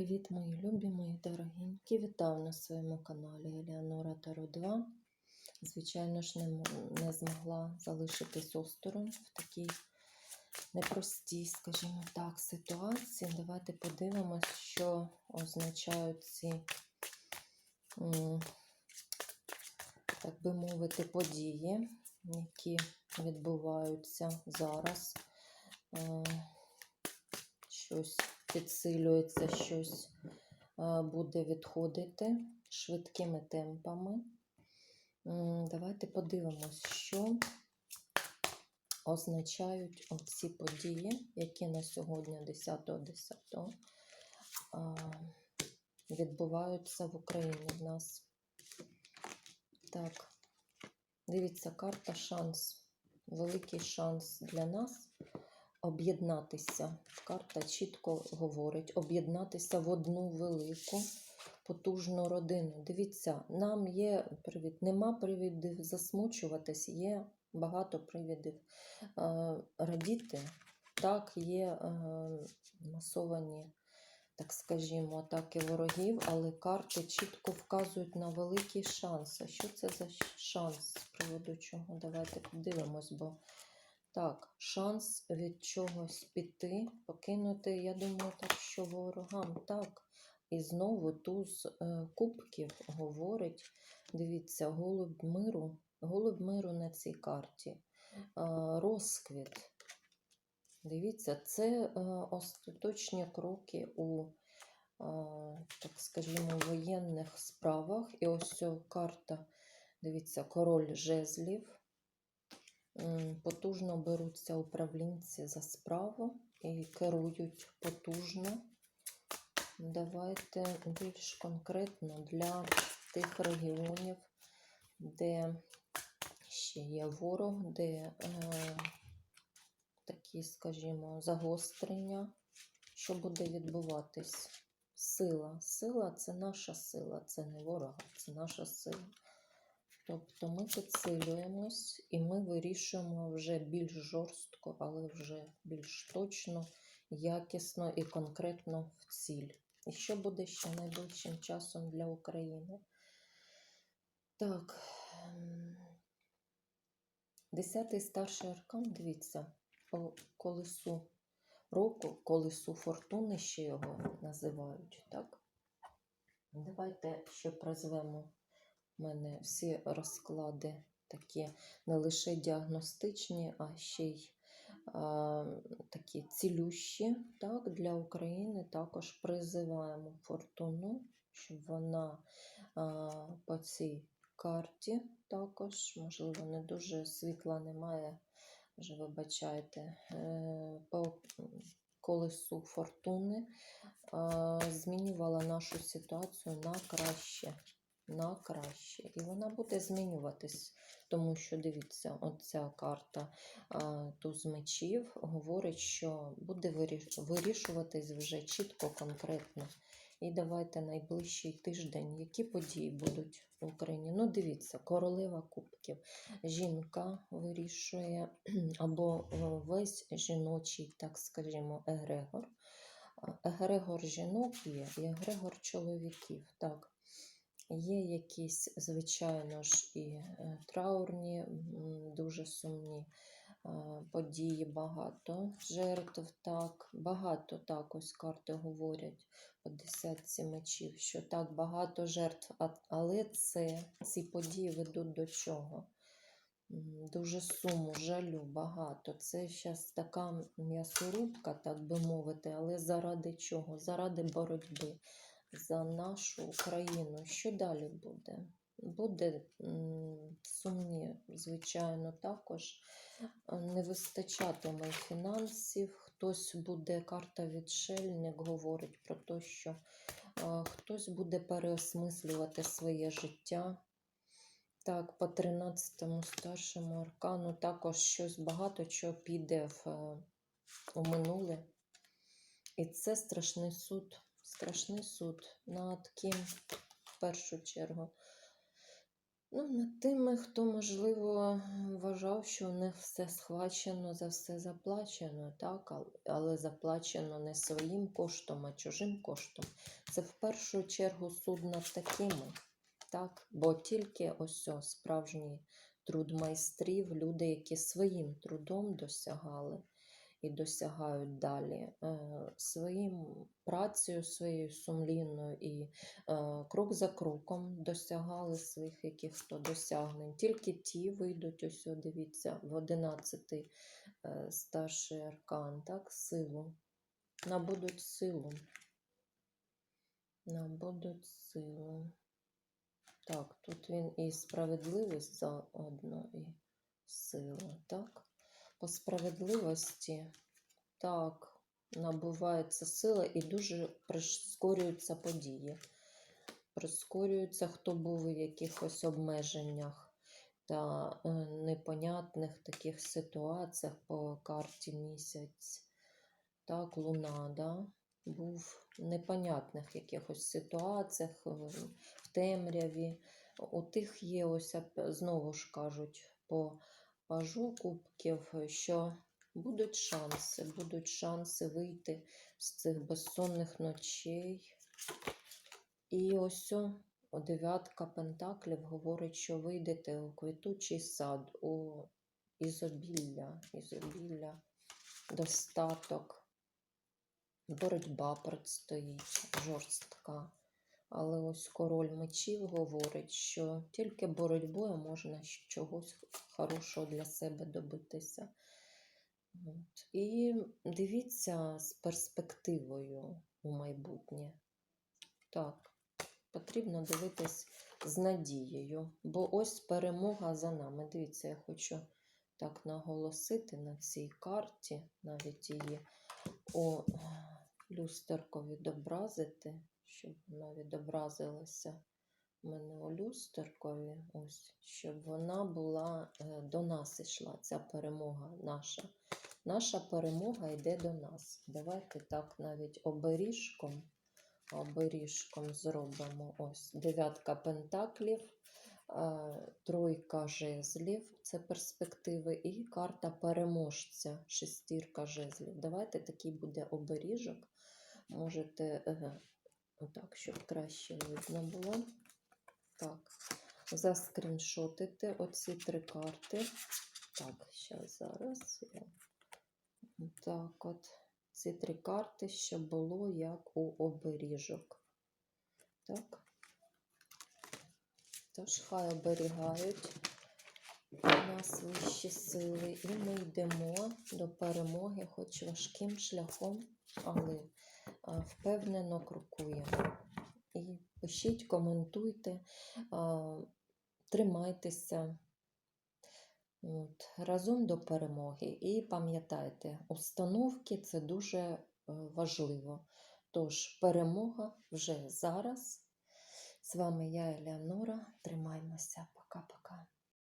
Привіт, мої любі, мої дорогенькі. Вітаю на своєму каналі Еліанора Таро 2. Звичайно ж, не, не змогла залишитись осторонь в такій непростій, скажімо так, ситуації. Давайте подивимось, що означають ці, так би мовити, події, які відбуваються зараз. Е, Щось підсилюється, щось е, буде відходити швидкими темпами. Давайте подивимось, що означають ці події, які на сьогодні 10.10 а, відбуваються в Україні в нас. Так, дивіться, карта шанс. Великий шанс для нас об'єднатися. Карта чітко говорить, об'єднатися в одну велику, потужну родину. Дивіться, нам є привід, нема привідів засмучуватись, є багато привідів е, радіти. Так, є е, масовані, так скажімо, атаки ворогів, але карти чітко вказують на великий шанс. А що це за шанс? З приводу чого? Давайте подивимось, бо так, шанс від чогось піти, покинути, я думаю, так що ворогам так. І знову туз е, кубків говорить, дивіться, голуб миру, голуб миру на цій карті, розквіт. Дивіться, це е, остаточні кроки у, е, так скажімо, воєнних справах. І ось ця карта, дивіться, король жезлів. Потужно беруться управлінці за справу і керують потужно. Давайте більш конкретно для тих регіонів, де ще є ворог, де е, такі, скажімо, загострення, що буде відбуватись. Сила. Сила це наша сила, це не ворога, це наша сила. Тобто ми підсилюємось і ми вирішуємо вже більш жорстко, але вже більш точно, якісно і конкретно в ціль. І що буде ще найближчим часом для України? Так. ем, Десятий старший аркан, дивіться, по колесу року, колесу фортуни ще його називають, так? Давайте ще призвемо у мене всі розклади такі не лише діагностичні, а ще й а, такі цілющі. Так, для України також призиваємо фортуну, щоб вона а, по цій карті також, можливо, не дуже світла немає, вже вибачайте, е, по колесу фортуни змінювала нашу ситуацію на краще на краще. І вона буде змінюватись, тому що дивіться, оця карта туз мечів говорить, що буде вирішуватись вже чітко, конкретно. І давайте найближчий тиждень, які події будуть в Україні. Ну, дивіться, королева кубків. Жінка вирішує, або е, весь жіночий, так скажімо, егрегор. Егрегор жінок є і егрегор чоловіків. Так. Є якісь, звичайно ж, і е, траурні, дуже сумні е, події, багато жертв, так, багато так ось карти говорять по десятці мечів, що так багато жертв, але це, ці події ведуть до чого? Дуже суму, жалю, багато. Це зараз така м'ясорубка, так би мовити, але заради чого? Заради боротьби за нашу Україну. Що далі буде? Буде сумні, звичайно, також не вистачатиме фінансів. Хтось буде, карта відшельник говорить про те, що хтось буде переосмислювати своє життя. Так, по 13-му старшому аркану також щось багато чого піде в, е, у минуле. І це страшний суд. Страшний суд. Над ким в першу чергу. Ну, над тими, хто, можливо, вважав, що у них все схвачено, за все заплачено, так? але заплачено не своїм коштом, а чужим коштом. Це в першу чергу суд над такими, так? Бо тільки ось справжній труд майстрів, люди, які своїм трудом досягали і досягають далі, е, своїм працею своєю сумлінною і е, крок за кроком досягали своїх яких-то досягнень. Тільки ті вийдуть, ось дивіться, в 11 старший аркан, так, силу. Набудуть силу. Набудуть силу. Так, тут він і справедливість заодно, і сила, так? По справедливості, так, набувається сила і дуже прискорюються події. Прискорюються, хто був у якихось обмеженнях та е, непонятних таких ситуаціях по карті місяць. Так, луна, да? був в непонятних якихось ситуаціях, в темряві. У тих є ось знову ж кажуть по пажу кубків, що будуть шанси, будуть шанси вийти з цих безсонних ночей. І ось о, дев'ятка пентаклів говорить, що вийдете у квітучий сад, у ізобілля, ізобілля, достаток. Боротьба предстоїть жорстка. Але ось король мечів говорить, що тільки боротьбою можна чогось хорошого для себе добитися. От. І дивіться з перспективою у майбутнє. Так, потрібно дивитись з надією, бо ось перемога за нами. Дивіться, я хочу так наголосити на цій карті, навіть її у люстерко відобразити, щоб вона відобразилася в мене у люстеркові, ось, щоб вона була е, до нас ішла, ця перемога наша. Наша перемога йде до нас. Давайте так навіть оберіжком, оберіжком зробимо ось дев'ятка пентаклів, е, тройка жезлів, це перспективи, і карта переможця, шестірка жезлів. Давайте такий буде оберіжок. Можете, е, отак, щоб краще видно було. Так, заскріншотити оці три карти. Так, зараз, зараз. я Так, от ці три карти, щоб було як у оберіжок. Так. Тож хай оберігають нас вищі сили. І ми йдемо до перемоги, хоч важким шляхом, але впевнено крокуємо. І пишіть, коментуйте, тримайтеся. От, разом до перемоги. І пам'ятайте, установки це дуже е, важливо. Тож, перемога вже зараз. З вами я, Елеонора. Тримаймося. Пока-пока.